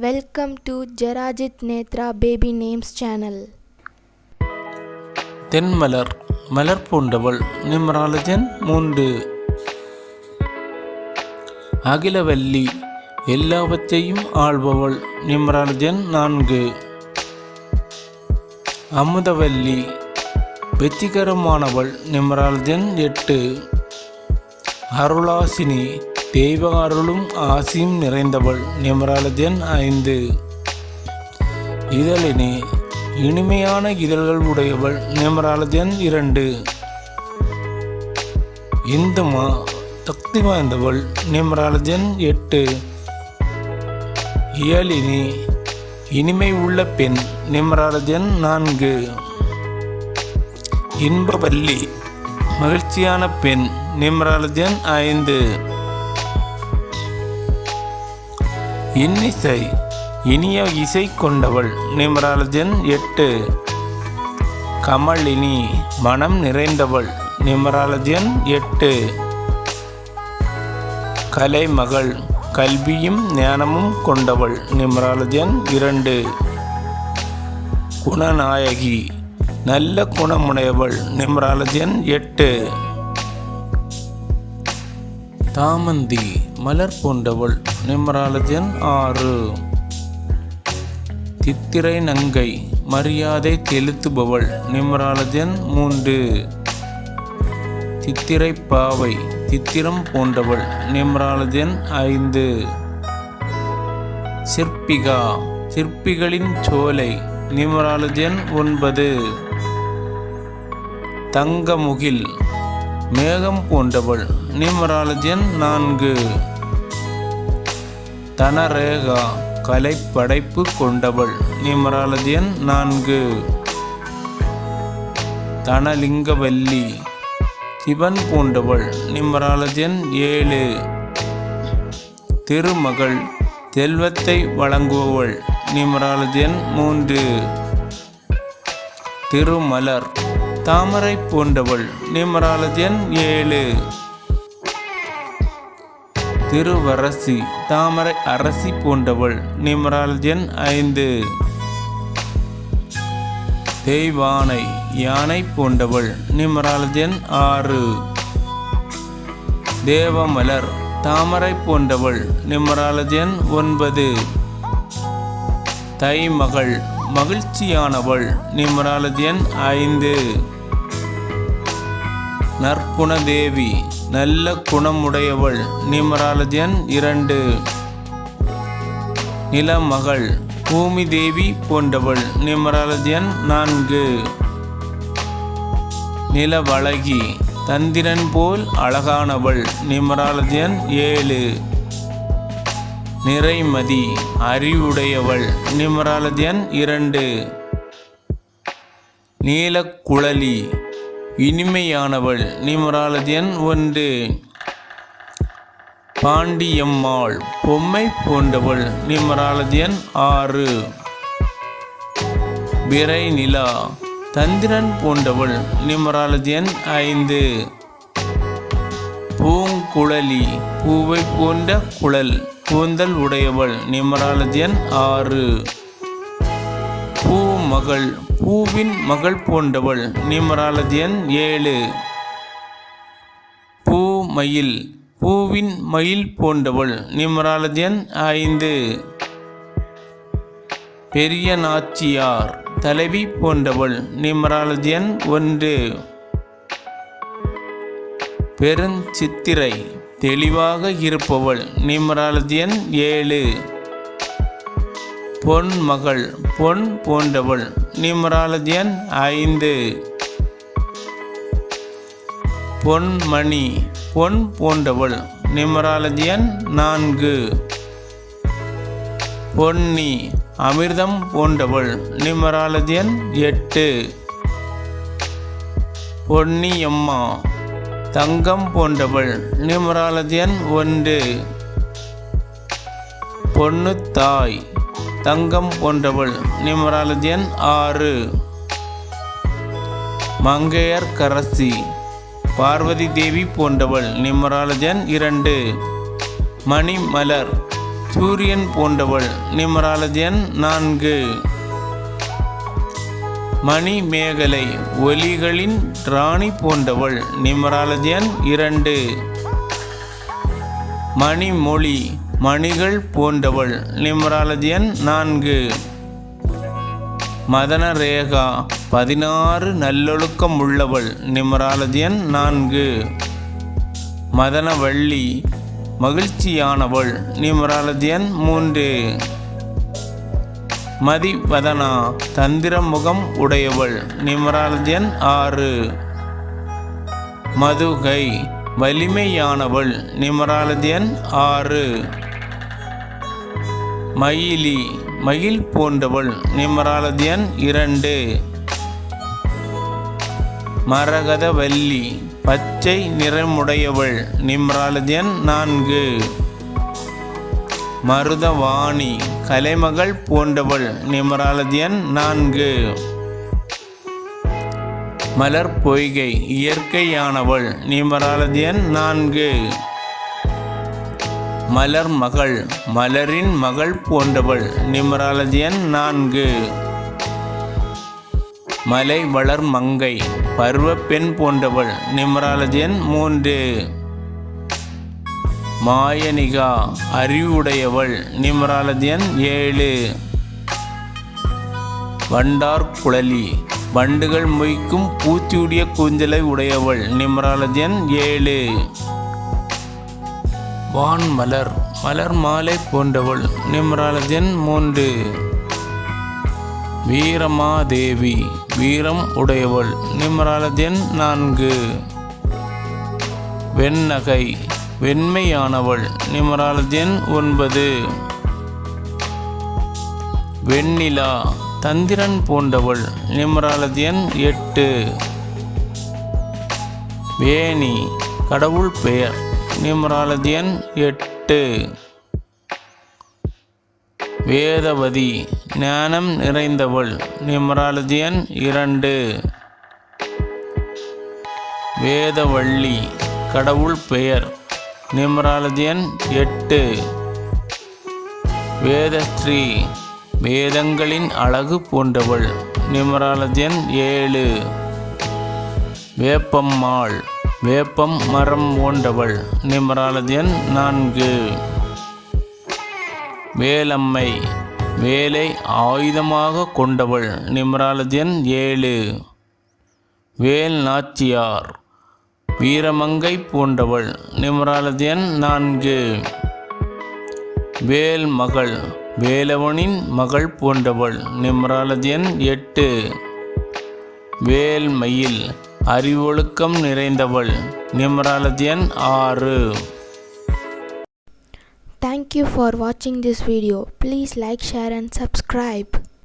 Welcome to Jerajith Nethra baby names channel Thenmalar மலர் பூண்டவள் நிம்ராலஜன் மூன்று. அகிலவல்லி எல்லாவற்றையும் ஆள்பவள் நிம்ராலஜன் நான்கு. அமுதவல்லி வெற்றிகரமானவள் நிம்ராலஜன் எட்டு. அருளாசினி தெய்வ அருளும் ஆசியும் நிறைந்தவள். நிம்ராலஜன் ஐந்து. இதழினி இனிமையான இதழ்கள் உடையவள் நிமராலஜன் இரண்டு. இந்துமா சக்தி வாய்ந்தவள் நிமராலஜன் எட்டு. இயலினி இனிமை உள்ள பெண் நிமராலஜன் நான்கு. இன்பவல்லி மகிழ்ச்சியான பெண் நிமராலஜன் ஐந்து. இன்னிசை இனிய இசை கொண்டவள் நிமராலஜன் எட்டு. கமலினி மனம் நிறைந்தவள் நிமராலஜன் எட்டு. கலைமகள் கல்வியும் ஞானமும் கொண்டவள் நிமராலஜன் இரண்டு. குணநாயகி நல்ல குணமுடையவள் நிமராலஜன் எட்டு. தாமந்தி மலர் போன்றவள் நிமராலஜன் ஆறு. தித்திரை நங்கை மரியாதை செலுத்துபவள் நிமராலஜன் மூன்று. சித்திரை பாவை சித்திரம் போன்றவள் நிம்ராலஜன் ஐந்து. சிற்பிகா சிற்பிகளின் சோலை நிமராலஜன் ஒன்பது. தங்கமுகில் மேகம் போன்றவள் நிமராலஜன் நான்கு. தனரேகா கலைப்படைப்பு கொண்டவள். நிமராலஜன் நான்கு. தனலிங்கவல்லி சிவன் பூண்டவள் நிமராலதி எண் ஏழு. திருமகள் செல்வத்தை வழங்குபவள். நிமராலஜன் மூன்று. திருமலர் தாமரை போன்றவள். எண் ஏழு. திருவரசி தாமரை அரசி போன்றவள். நிமராலஜன் ஐந்து. தெய்வானை யானை போன்றவள். நிமராலஜன் ஆறு. தேவமலர் தாமரை போன்றவள். நிமராலஜன் ஒன்பது. தைமகள் மகிழ்ச்சியானவள். நிமராலஜன் ஐந்து. நற்குணதேவி நல்ல குணமுடையவள் நிமராலஜன் இரண்டு. நிலமகள் பூமி தேவி போன்றவள் நிமராலஜன் நான்கு. நிலவழகி தந்திரன் போல் அழகானவள் நிமராலஜன் ஏழு. நிறைமதி அறிவுடையவள் நிமராலஜன் இரண்டு. நீலக்குழலி இனிமையானவள் நிமராலதியன் ஒன்று. பாண்டியம்மாள் பொம்மை போன்றவள் நிமராலதியன் ஆறு. விரை நிலா தந்திரன் போன்றவள் நிமராலதியன் ஐந்து. பூங்குழலி பூவை போன்ற குழல் கூந்தல் உடையவள் நிமராலதியன் ஆறு. மகள் பூவின் மகள் போன்றவள் நிமராலஜன் ஏழு. பூமயில் பூவின் மயில் போன்றவள் நிமராலஜன் ஐந்து. பெரிய நாச்சியார் தலைவி போன்றவள் நிமராலஜன் ஒன்று. பெருஞ்சித்திரை தெளிவாக இருப்பவள் நிமராலஜன் ஏழு. பொன் மகள் பொன் போன்றவள் எண் ஐந்து. பொன்மணி பொன் போன்றவள் நிமராலஜியன் நான்கு. பொன்னி அமிர்தம் போன்றவள் எண் எட்டு. பொன்னியம்மா தங்கம் போன்றவள் நிமராலஜியன் ஒன்று. பொன்னுத்தாய் தங்கம் போன்றவள் நிமராலஜியன் ஆறு. மங்கையர் கரசி பார்வதி தேவி போன்றவள் நிமராலஜன் இரண்டு. மணிமலர் சூரியன் போன்றவள் நிமராலது எண் நான்கு. மணிமேகலை ஒலிகளின் ராணி போன்றவள் நிமராலது எண் இரண்டு. மணிமொழி மணிகள் போன்றவள். நிமராலது எண் நான்கு. மதனரேகா பதினாறு நல்லொழுக்கம் உள்ளவள். நிமராலது எண் நான்கு. மதனவள்ளி மகிழ்ச்சியானவள். நிமராலது எண் மூன்று. மதிவதனா தந்திரமுகம் உடையவள். நிமராலது எண் ஆறு. மதுகை வலிமையானவள். நிமராலது எண் ஆறு. மயிலி மயில் போன்றவள் நிமராலதியன் இரண்டு. மரகதவல்லி பச்சை நிறமுடையவள் நிம்ராலதியன் நான்கு. மருதவாணி கலைமகள் போன்றவள் நிமராலதியன் நான்கு. மலர் பொய்கை இயற்கையானவள் நிமராலதியன் நான்கு. மலர் மகள் மலரின் மகள் போன்றவள். நிமராலஜி எண் நான்கு. மலை வளர் மங்கை பருவ பெண் போன்றவள். நிமராலஜி எண் மூன்று. மாயனிகா அறிவுடையவள். நிமராலஜி எண் ஏழு. வண்டார் குழலி வண்டுகள் மொய்க்கும் பூச்சியுடைய கூஞ்சலை உடையவள். நிமராலஜி எண் ஏழு. வான் மலர் மலர் மாலை போன்றவள் நிம்ராலஜன் மூன்று. வீரமாதேவி வீரம் உடையவள் நிம்ராலஜன் நான்கு. வெண்ணகை வெண்மையானவள் நிமராலது ஒன்பது. வெண்ணிலா தந்திரன் போன்றவள் நிமராலது எட்டு. வேணி கடவுள் பெயர் நிமராலது எண் எட்டு. வேதவதி ஞானம் நிறைந்தவள் நிமராலது எண் இரண்டு. வேதவள்ளி கடவுள் பெயர் நிமராலது எண் எட்டு. வேதஸ்ரீ வேதங்களின் அழகு போன்றவள் நிமராலது எண் ஏழு. வேப்பம்மாள் வேப்பம் மரம் போன்றவள். நிமராலது எண் நான்கு. வேலம்மை. வேலை ஆயுதமாக கொண்டவள். நிமராலது எண் ஏழு. வேல் நாச்சியார். வீரமங்கை போன்றவள். நிமராலது எண் நான்கு. வேல் மகள். வேலவனின் மகள் போன்றவள். நிமராலது எண் எட்டு. வேல் மயில். அறிவொழுக்கம் நிறைந்தவள் நிமராலதியன் ஆறு தேங்க்யூ ஃபார் வாட்சிங் this video please like share and subscribe